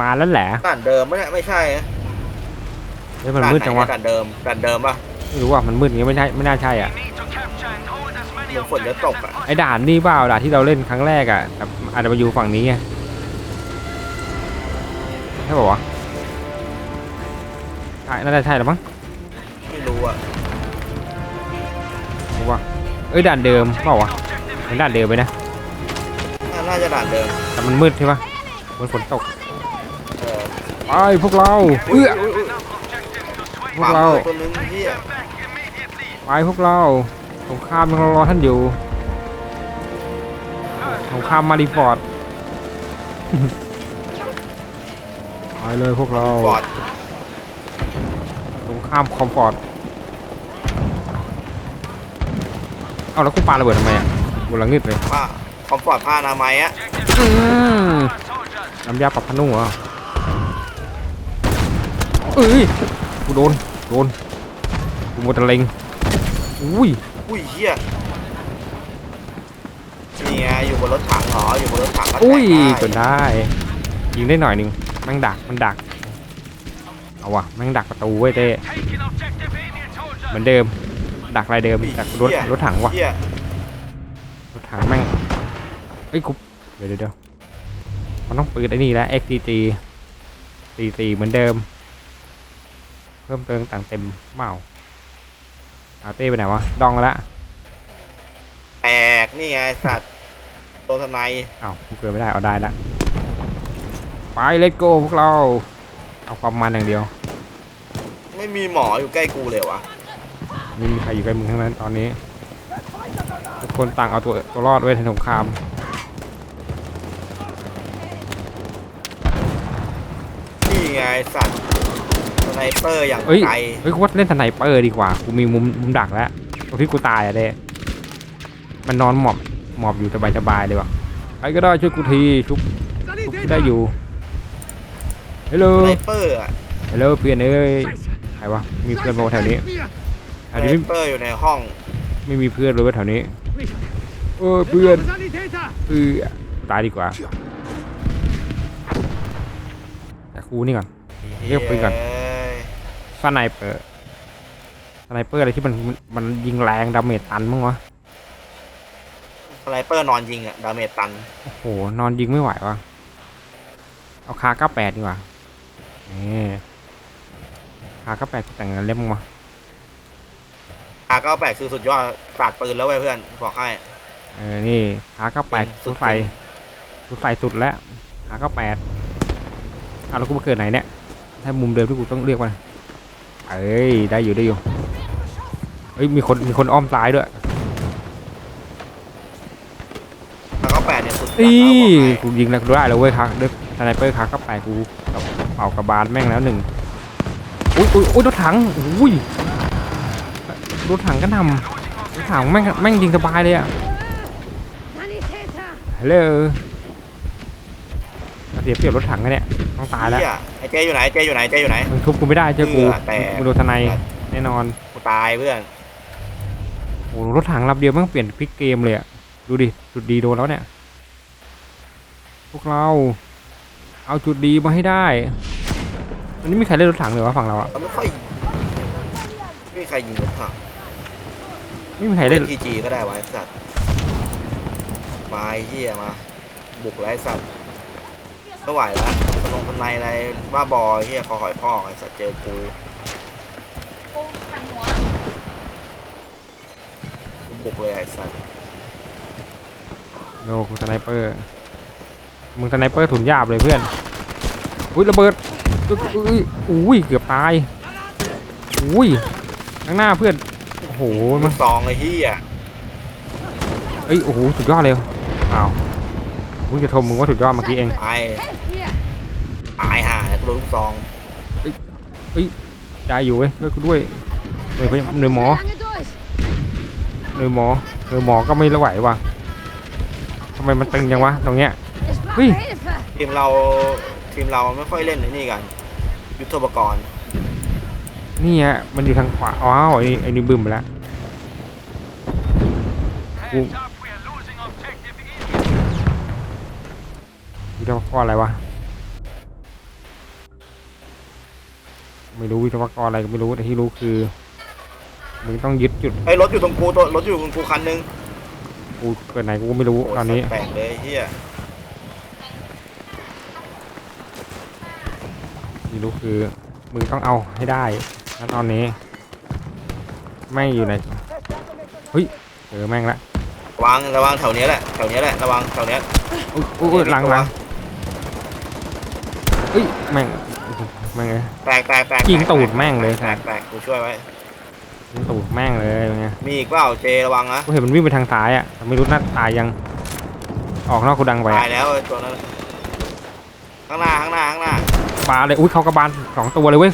มาแล้วแหละด่านเดิมไม่ใช่ไม่ใช่นะเฮ้ยมันด่านมืดไหนจังวะด่านเดิมด่านเดิมป่ะ ไม่รู้ว่ามันมืดอย่างงี้ไม่ใช่ไม่น่าใช่อะเดี๋ยวฝนจะตกอะไอ้ด่านนี่เปล่าด่านที่เราเล่นครั้งแรกอะแต่อาจจะมาอยู่ฝั่งนี้ไงใช่ป่าวะใช่น่าจะใช่หรือมั้งไม่รู้อะรู้ว่าเอ้ยด่านเดิมเปล่าวะเป็นด่านเดิมไปนะน่าน่าจะด่านเดิมแต่มันมืดใช่ปะมันฝนตกเออไป พวกเราเอื้อพวกเราขวมือตัวนึงที่ไปพวกเราสงครามยังรอท่านอยู่สงครามมารีฟอร์ดไปเลยพวกเราบอดสงครามคอมฟอร์ตเอาแล้วกูปาระเบิดทำไมอะกูละงึดเลยผ้าคอมฟอร์ตผ้าอนามัยอะอืมน้ำยาปรับผ้านุ่มเหรอ เอ้ยกูโดนโดนกูหมดเล็งอุ้ยอุ้ยเหี้ยนี่ไงอยู่บนรถถังเหรออยู่บนรถถังก็แตอุ้ยกจนได้ ยิงได้หน่อยหนึ่งแม่งดักมันดักเอาวะแม่งดักประตูเว้ยเต้เหมือนเดิม ดักอะไรเดิมดักรถรถถังวะเหี้ยรถถังแม่งเอ้ยกูเดี๋ยวเดี๋ยวเดี๋ยวมันต้องปืนไอ้นี่แล้ว XTG 44เหมือนเดิม เพิ่มเติมต่างเต็มเมาเอาเต้ไปไหนวะ ดองละ แตกนี่ไงสัตว์โดนทนายอ้าวกูเกิดไม่ได้ เอาได้ละ ไปเลตโก้พวกเรา เอาความมันอย่างเดียว ไม่มีหมออยู่ใกล้กูเลยวะไม่มีใครอยู่ใกล้มึงทั้งนั้นตอนนี้ ทุกคนต่างเอาตัวตัวรอดไว้ในสงคราม นี่ไงสัตว์ส ไนเปอร์อย่างเอ้ยไกลเฮ้ยกูว่าเล่นสไนเปอร์ดีกว่า กูมีมุมมุมดักแล้วตรงที่กูตายอะเด้มันนอนหมอบหมอบอยู่สบายๆเลยว่ะใครก็ได้ช่วยกูทีชุบชุบกูได้อยู่ฮัลโหลสไนเปอร์อะฮัลโหลเพื่อนเอ้ยใครวะมีเพื่อนโมแถวนี้แถสวไนนี้เปอร์อยู่ในห้องไม่ไม่มีเพื่อนเลยเว้ยแถวนี้เออเพื่อนเออตายดีกว่าแต่กูนี่ก่อน เรียกปืนก่อนเย้ย สไนเปอร์สไนเปอร์อะไรที่มันมันยิงแรงดาเมจตันมั้งวะสไนเปอร์นอนยิงอะดาเมจตัน โอ้โหนอนยิงไม่ไหววะเอาคาเก้าแปดดีกว่านี่คาเก้าแปดแต่งงานเล่มมาอาเก้าแปดคือสุดยอดปราดปืนแล้วเว้ยเพื่อนบอกให้เออนี่คาเก้าแปดสุรดถไฟรถไฟสุดแล้วคาเก้าแปดเอาแล้วกูมาเกิดไหนเนี่ยถ้ามุมเดิมที่กูต้องเรียกว่า เอ้ยได้อยู่ได้อยู่เฮ้ยมีคนมีคนอ้อมซ้ายด้วยอาเก้าแปดเนี่ยสุดจัดอีแล้วบอกให้กูยิงแล้วกูได้แล้วเว้ยครับด้วยสไนเปอร์ครับเข้าไปกูกับเป่ากระบาลแม่งแล้วหนึ่งอุ้ยอุ้ยอุ้ยรถถังอุ้ยรถถังก็นำรถถังแม่งแม่งยิงสบายเลยอะฮัลโหล เสียเปรียบรถถังกันเนี่ยต้องตายแล้วเหี้ยไอ้เจอยู่ไหนเจอยู่ไหนเจอยู่ไหนมึงทุบกูไม่ได้เจอกูเบื่อแต่ กูโดนทนายแน่นอนกูตายเพื่อนโอ้โหรถถังลำเดียวแม่งเปลี่ยนพลิกเกมเลยอะดูดิจุดดีโดนแล้วเนี่ย พวกเรา เอาจุดดีมาให้ได้อันนี้มีใครเล่นรถถังเลยวะฝั่งเราอะเราไม่ค่อยไม่มีใครยิงรถถังไม่มีใครเล่น ทีจีก็ได้ไวะไอ้สัตว์มาไอ้เหี้ยมา บุกไร้สัตว์ ไม่ไหวแล้วตลงทนายอะไรว่าบอยเหี้ยคอหอยพ่อไอ้สัตว์เจอกูกูบุกเลยไอ้สัตว์โลกูสไนเปอร์ มึงสไนเปอร์ถุนหยาบเลยเพื่อน อุ้ยระเบิด อุ๊ยอุ้ยอุ้ยเกือบตาย อุ้ยข้างหน้าเพื่อน โอ้โหลูมันกซองไอ้เหี้ยเอ้ย โอ้โห สุดยอดเลย อ้าว มึงจะชมมึงว่าสุดยอดเมื่อกี้เองตายตายห่าเลยกูโดนลูกซองได้อยู่เว้ยช่วยกูด้วยหน่วยพยาหน่วยหมอหน่วยหมอหน่วยหมอก็ไม่ไหวว่ะทำไมมันตึงจังวะตรงเนี้ย Ui. ทีมเราทีมเราไม่ค่อยเล่นไอ้นี่กัน ยุทธปกรณ์นี่ฮะมันอยู่ทางขวาอ้าวไอ้นี่ไอ้นี่บึ้มไปแล้วกู กูจะว่าอะไรวะ ไม่รู้วิศวกรอะไรก็ไม่รู้แต่ที่รู้คือ มึงต้องยึดจุดไอ้ยรถอยู่ตรงกูตัวรถอยู่ตรงกูคันนึงกูเกิดไหนกูก็ไม่รู้โอ้ตอนนี้ แปลกเลยเฮียที่รู้คือ มึงต้องเอาให้ได้ณตอนนี้แม่งอยู่ไหนเฮ้ยเจอแม่งละ ระวังระวังแถวเนี้ยแหละแถวเนี้ยแหละระวังแถวเนี้ย อุ้ยอุ้ยอุ้ยหลังหลัง เฮ้ยแม่งแม่งเลยแตกแตกแตกยิงตูดแม่งเลย แตกแตกกูช่วยไว้ยิงตูดแม่งเลยเป็นไงมีอีกเปล่าเจระวังนะกูเห็นมันวิ่งไปทางซ้ายอะแต่ไม่รู้น่าตายยัง ออกนอกกูดังไปตายแล้วไอ้ตัวนั้น ข้างหน้าข้างหน้าข้างหน้าบาเลยอุ้ยเขากระบาลสองตัวเลยเว้ย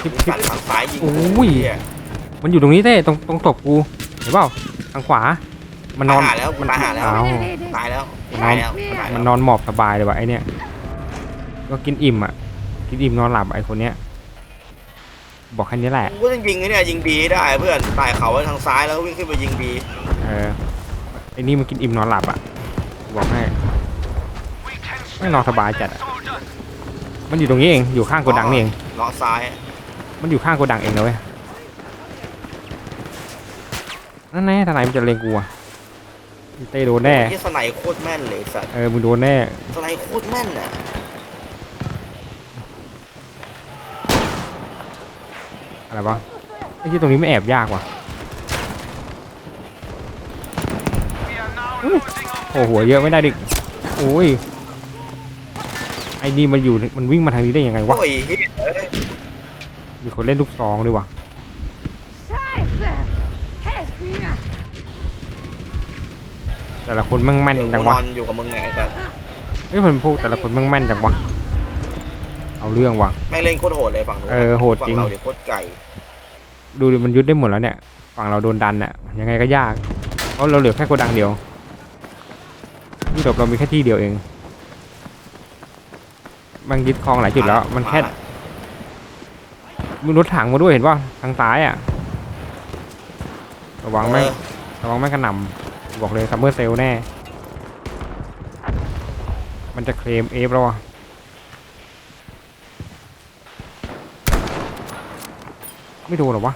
ชิบชิสับตว์ทางซ้ายยิงโอ้ย เหี้มันอยู่ตรงนี้เต้ตรงตรงศพกูเห็นเปล่าทางขวา มันนตาอยนหาแล้วกูตายหาแล้ว อ้าว ตายแล้วตายแล้วตายมันแล้วนอนหมอบสบายเลยว่ะไอเนี้ย ก็กินอิ่มอะ กินอิ่มนอนหลับไอคนเนี้ย บอกแค่นี้แหละ กูก็จะยิงไอ้เนี่ยยิงบีให้ได้เพื่อนตายเขาไว้ทางซ้ายแล้ววิ่งขึ้นไปยิงบีเออไอนี่มันกินอิ่มนอนหลับอะ บอกให้ ไม่นอนสบายจัดอะมันอยู่ตรงนี้เอง อยู่ข้างโกดังนี่เอง เลาะซ้ายมันอยู่ข้างโกดังเองนะเว้ย นั่นแน่ทนายมันจะเลงกูอะเต้โดนแน่ที่สไนโคตรแม่นเลยสัตว์ เออ มึงโดนแน่สไนโคตรแม่นอะ อะไรวะไอ้ที่ตรงนี้ไม่แอบยากว่ะอุ๊ยโอ้โหหัวเยอะไม่ได้ดิโอ้ยไอ้นี่มันอยู่มันวิ่งมาทางนี้ได้ยังไงวะโอ้ยเฮ้ยเอ้ยมีคนเล่นลูกซองด้วยวะ Scheiße! Helft mir! แต่ละคนแม่งแม่นเดี๋ยวจักูงนวะอนอยู่กับมึงไงไอ้สัตว์เฮ้ยมันพวกแต่ละคนแม่งแม่นจังวะ เอาเรื่องวะแม่งเล่นโคตรโหดเลยฝั่งนู้นเออโหดจริง ฝั่เราเดี๋ยวโคตรไก่ดูดิมันยึดได้หมดแล้วเนี่ย ฝั่งเราโดนดันอะ ยังไงก็ยาก เพราะเราเหลือแค่โกดังเดียวที่จบเรามีแค่ที่เดียวเอง มันยึดคลองหลายจุดแล้ว มันแค่มีรถถังมาด้วยเห็นป่ะทางซ้ายอะ ระวังแม่งเออระวังแม่งกระหน่ำบอกเลยซัมเมอร์เซลแน่ มันจะเคลมเอฟแล้วอะ ไม่โดนหรอวะ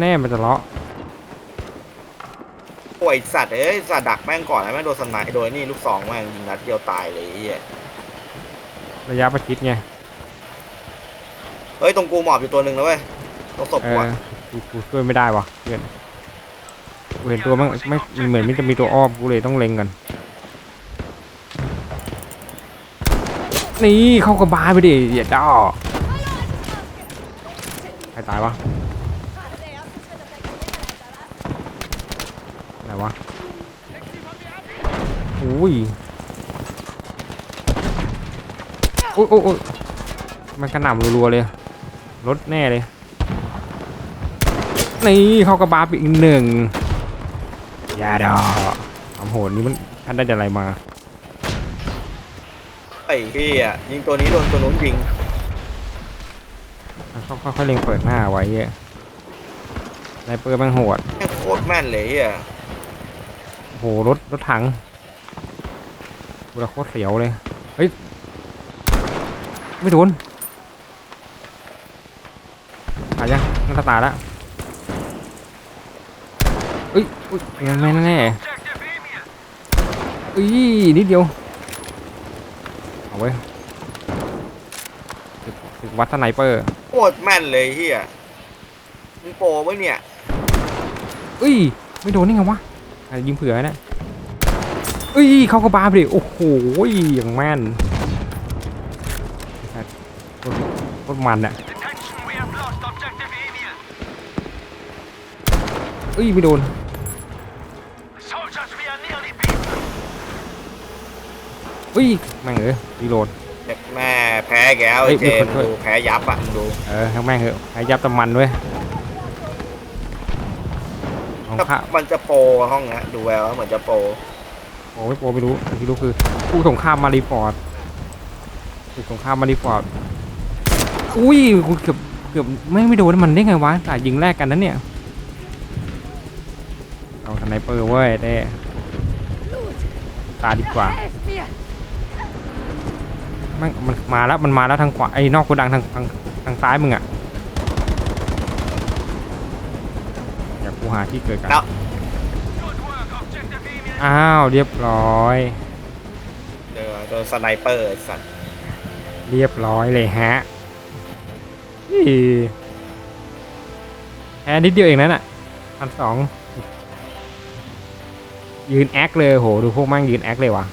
แน่ๆมันจะเลาะโอ้ยสัตว์เอ้ยสัตว์ดักแม่งก่อนนะแม่งโดนสไนโดยนี่ลูกสองแม่งยิงนัดเดียวตายเลยไอ้เหี้ยระยะประชิดไงเฮ้ยตรงกูหมอบอยู่ตัวหนึ่งนะเว้ยตรงศพเอกูออะกูกูช่วยไม่ได้วะเพื่อนกูเห็นตัวมันไม่มันเหมือนมันจะมีตัวอ้อมกูเลยต้องเล็งกันนี่เข้ากระบาลไปดิอย่าด้อใค รตายวะไหนวะอุ้ยโอ้ยโอ้ยมันกระหน่ำรัวๆเลย รถแน่เลย นี่เข้ากระบาไปอีกหนึ่งอย่าดอทำโหดนี่มันท่านได้อะไรมา ไอ้เหี้ยยิงตัวนี้โดนตัวนู้นยิง เขาค่อยๆเล็งเปิดหน้าไว้เหี้ยไนเปอร์แม่งโหดแม่งโคตรแม่นเลยเหี้ยโอ้โหรถรถถังกูละโคตรเสียวเลย เฮ้ย ไม่โดนตายยังน่าจะตายแล้วเอ้ยอุ้ยยังไม่แน่ๆอุ้ยนิดเดียว เอาไว้ยถึกถึกวัดสไนเปอร์ โคตรแม่นเลยเหี้ยมึงโปรไว้เนี่ย อุ้ย ไม่โดนนี่ไงวะอะยิงเผื่อนะอุ้ย เข้ากระบาไปดิโอ้โหอย่างแม่นโคตรโคตรมันอะอุ้ย ไม่โดน อุ้ยแม่งเอ้ยรีโหลด แม่แพ้แกแล้วเฮ้ไอ้ยเจมีมคนช่วย ดูแพ้ยับอะมึงดู เออทั้งแม่งเหอะหายยับตะมันด้วยของถ้าข้ามันจะโปรห้องเนี้ยดูแววว่าเหมือนจะโปรโอ้ไม่โปรไม่รู้ที่รู้คือผู้สงครามมารีฟอร์ดผู้สงครามมารีฟอร์ดอุ้ยกูเกือบเกือบไม่ไม่โดนมันได้ไงวะแต่ยิงแรกกันนั้นเนี่ยเอาสไนเปอร์เว้ยแต่ Blut! ตาดีกว่า Helft mir! แม่งมันมาแล้วมันมาแล้วทางขวาไอ้นอกโกดังทางทางทางซ้ายมึงอะเดี๋ยวกูหาที่เกิดกันแล้ว อ้าวเรียบร้อย เจอโดนสไนเปอร์ไอ้สัตว์เรียบร้อยเลยฮะอีแค่นิดเดียวเองนั่นอะพันสองยืนแอคเลยโหดูพวกมั่งยืนแอคเลยว่ะ